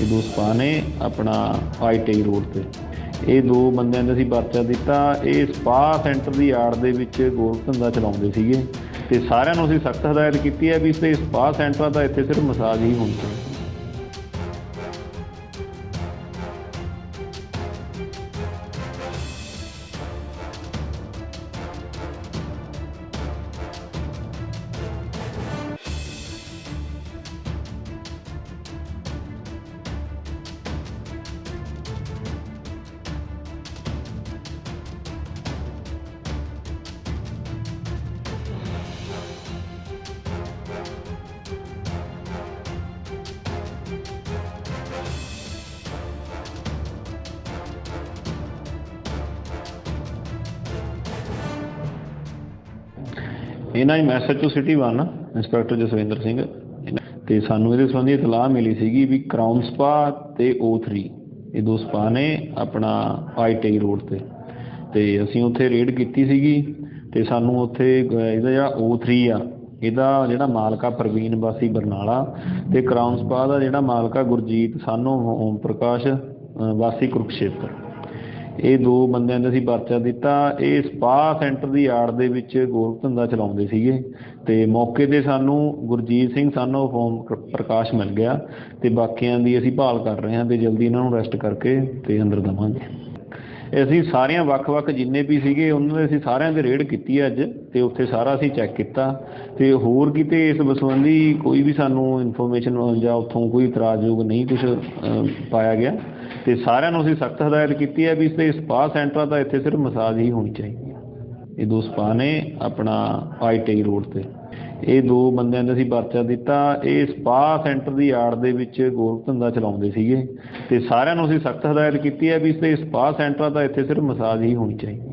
ਇਹ ਦੋ ਸਪਾ ਨੇ ਆਪਣਾ ਆਈਟੀ ਰੋਡ ਤੇ। ਇਹ ਦੋ ਬੰਦਿਆਂ ਦਾ ਅਸੀਂ ਪਰਚਾ ਦਿੱਤਾ। ਇਹ ਸਪਾ ਸੈਂਟਰ ਦੀ ਆੜ ਦੇ ਵਿੱਚ ਗੋਲ ਧੰਦਾ ਚਲਾਉਂਦੇ ਸੀਗੇ। ਤੇ ਸਾਰਿਆਂ ਨੂੰ ਅਸੀਂ ਸਖਤ ਹਦਾਇਤ ਕੀਤੀ ਹੈ ਵੀ ਇਸ ਸਪਾ ਸੈਂਟਰ ਦਾ ਇੱਥੇ ਸਿਰਫ ਮਸਾਜ ਹੀ ਹੋਣੀ ਚਾਹੀਦੀ। ਇਹਨਾਂ ਹੀ SHO city one inspector Jaswinder Singh. ਇਹਨਾਂ- ਤੇ ਸਾਨੂੰ ਇਹਦੇ ਸੰਬੰਧੀ ਇਤਲਾਹ ਮਿਲੀ ਸੀਗੀ ਵੀ ਕਰਾਊਨ ਸਪਾ ਤੇ O3 ਇਹ ਦੋ ਸਪਾ ਨੇ ਆਪਣਾ ਆਈਟੀ ਰੋਡ ਤੇ। ਤੇ ਅਸੀਂ ਉੱਥੇ ਰੇਡ ਕੀਤੀ ਸੀਗੀ ਤੇ ਸਾਨੂੰ ਉੱਥੇ ਇਹਦਾ ਜਿਹੜਾ O3 ਆ, ਇਹਦਾ ਜਿਹੜਾ ਮਾਲਕ ਆ ਪ੍ਰਵੀਨ ਵਾਸੀ ਬਰਨਾਲਾ ਤੇ ਕਰਾਊਨ ਸਪਾ ਦਾ ਜਿਹੜਾ ਮਾਲਕ ਆ ਗੁਰਜੀਤ, ਸਾਨੂੰ ਓਮ ਪ੍ਰਕਾਸ਼ ਵਾਸੀ ਕੁਰਕਸ਼ੇਤਰ। ਇਹ ਦੋ ਬੰਦਿਆਂ ਦਾ ਅਸੀਂ ਪਰਚਾ ਦਿੱਤਾ। ਇਹ ਸਪਾ ਸੈਂਟਰ ਦੀ ਆੜ ਦੇ ਵਿੱਚ ਗੋਲਕ ਧੰਦਾ ਚਲਾਉਂਦੇ ਸੀਗੇ ਤੇ ਮੌਕੇ ਤੇ ਸਾਨੂੰ ਗੁਰਜੀਤ ਸਿੰਘ ਸਾਨੂੰ ਫੋਨ ਪ੍ਰਕਾਸ਼ ਮਿਲ ਗਿਆ ਤੇ ਬਾਕੀਆਂ ਦੀ ਅਸੀਂ ਭਾਲ ਕਰ ਰਹੇ ਹਾਂ ਤੇ ਜਲਦੀ ਇਹਨਾਂ ਨੂੰ ਅਰੈਸਟ ਕਰਕੇ ਤੇ ਅੰਦਰ ਦਵਾਂਗੇ। ਅਸੀਂ ਸਾਰਿਆਂ ਵੱਖ-ਵੱਖ ਜਿੰਨੇ ਵੀ ਸੀਗੇ, ਉਹਨਾਂ ਦੇ ਅਸੀਂ ਸਾਰਿਆਂ ਦੇ ਰੇਡ ਕੀਤੀ ਹੈ ਅੱਜ ਤੇ ਉੱਥੇ ਸਾਰਾ ਅਸੀਂ ਚੈੱਕ ਕੀਤਾ ਤੇ ਹੋਰ ਕਿਤੇ ਇਸ ਸੰਬੰਧੀ ਕੋਈ ਵੀ ਸਾਨੂੰ ਇਨਫੋਰਮੇਸ਼ਨ ਜਾਂ ਉੱਥੋਂ ਕੋਈ ਇਤਰਾਜ਼ਯੋਗ ਨਹੀਂ ਕੁਝ ਪਾਇਆ ਗਿਆ। ਤੇ ਸਾਰਿਆਂ ਨੂੰ ਅਸੀਂ ਸਖਤ ਹਦਾਇਤ ਕੀਤੀ ਹੈ ਵੀ ਇਸ ਤੇ ਸਪਾ ਸੈਂਟਰ ਦਾ ਇੱਥੇ ਸਿਰਫ ਮਸਾਜ ਹੀ ਹੋਣੀ ਚਾਹੀਦੀ ਹੈ। ਇਹ ਦੋ ਸਪਾ ਨੇ ਆਪਣਾ ਆਈਟੀ ਰੋਡ ਤੇ। ਇਹ ਦੋ ਬੰਦਿਆਂ ਨੇ ਅਸੀਂ ਪਰਚਾ ਦਿੱਤਾ। ਇਹ ਸਪਾ ਸੈਂਟਰ ਦੀ ਆੜ ਦੇ ਵਿੱਚ ਗੋਲ ਧੰਦਾ ਚਲਾਉਂਦੇ ਸੀਗੇ। ਤੇ ਸਾਰਿਆਂ ਨੂੰ ਅਸੀਂ ਸਖਤ ਹਦਾਇਤ ਕੀਤੀ ਹੈ ਵੀ ਇਸ ਤੇ ਸਪਾ ਸੈਂਟਰ ਦਾ ਇੱਥੇ ਸਿਰਫ ਮਸਾਜ ਹੀ ਹੋਣੀ ਚਾਹੀਦੀ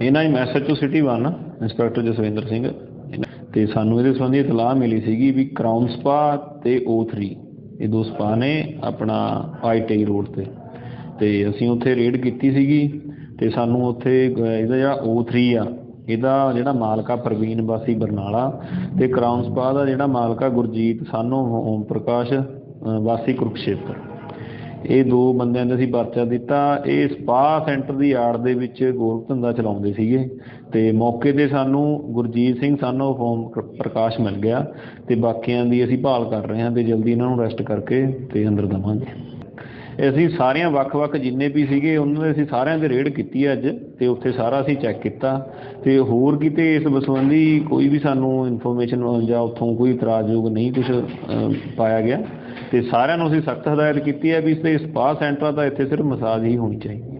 ਇਹਨਾਂ ਹੀ SHO city 1 inspector Jaswinder Singh. ਇਹਨਾਂ- ਤੇ ਸਾਨੂੰ ਇਹਦੇ ਸੰਬੰਧੀ ਇਤਲਾਹ ਮਿਲੀ ਸੀਗੀ ਵੀ ਕਰਾਊਨ ਸਪਾ ਤੇ O3 ਇਹ ਦੋ ਸਪਾ ਨੇ ਆਪਣਾ ਆਈਟੀ ਰੋਡ ਤੇ। ਤੇ ਅਸੀਂ ਉੱਥੇ ਰੇਡ ਕੀਤੀ ਸੀਗੀ ਤੇ ਸਾਨੂੰ ਉੱਥੇ ਇਹਦਾ ਜਿਹੜਾ O3 ਆ, ਇਹਦਾ ਜਿਹੜਾ ਮਾਲਕ ਆ ਪ੍ਰਵੀਨ ਵਾਸੀ ਬਰਨਾਲਾ ਤੇ ਕਰਾਊਨ ਸਪਾ ਦਾ ਜਿਹੜਾ ਮਾਲਕਾ ਗੁਰਜੀਤ, ਸਾਨੂੰ ਓਮ ਪ੍ਰਕਾਸ਼ ਵਾਸੀ ਕੁਰਕਸ਼ੇਤਰ। ਇਹ ਦੋ ਬੰਦਿਆਂ ਦਾ ਅਸੀਂ ਪਰਚਾ ਦਿੱਤਾ। ਇਹ ਸਪਾ ਸੈਂਟਰ ਦੀ ਆੜ ਦੇ ਵਿੱਚ ਗੋਲਕ ਧੰਦਾ ਚਲਾਉਂਦੇ ਸੀਗੇ ਤੇ ਮੌਕੇ ਤੇ ਸਾਨੂੰ ਗੁਰਜੀਤ ਸਿੰਘ ਸਾਨੂੰ ਫੋਨ ਪ੍ਰਕਾਸ਼ ਮਿਲ ਗਿਆ ਤੇ ਬਾਕੀਆਂ ਦੀ ਅਸੀਂ ਭਾਲ ਕਰ ਰਹੇ ਹਾਂ ਤੇ ਜਲਦੀ ਇਹਨਾਂ ਨੂੰ ਅਰੈਸਟ ਕਰਕੇ ਤੇ ਅੰਦਰ ਦਵਾਂਗੇ। ਅਸੀਂ ਸਾਰਿਆਂ ਵੱਖ-ਵੱਖ ਜਿੰਨੇ ਵੀ ਸੀਗੇ, ਉਹਨਾਂ ਦੇ ਅਸੀਂ ਸਾਰਿਆਂ ਦੇ ਰੇਡ ਕੀਤੀ ਹੈ ਅੱਜ ਤੇ ਉੱਥੇ ਸਾਰਾ ਅਸੀਂ ਚੈੱਕ ਕੀਤਾ ਤੇ ਹੋਰ ਕਿਤੇ ਇਸ ਸੰਬੰਧੀ ਕੋਈ ਵੀ ਸਾਨੂੰ ਇਨਫੋਰਮੇਸ਼ਨ ਜਾਂ ਉੱਥੋਂ ਕੋਈ ਇਤਰਾਜ਼ਯੋਗ ਨਹੀਂ ਕੁਝ ਪਾਇਆ ਗਿਆ। ਤੇ ਸਾਰਿਆਂ ਨੂੰ ਅਸੀਂ ਸਖਤ ਹਦਾਇਤ ਕੀਤੀ ਹੈ ਵੀ ਇਸ ਤੇ ਸਪਾ ਸੈਂਟਰ ਦਾ ਇੱਥੇ ਸਿਰਫ ਮਸਾਜ ਹੀ ਹੋਣੀ ਚਾਹੀਦੀ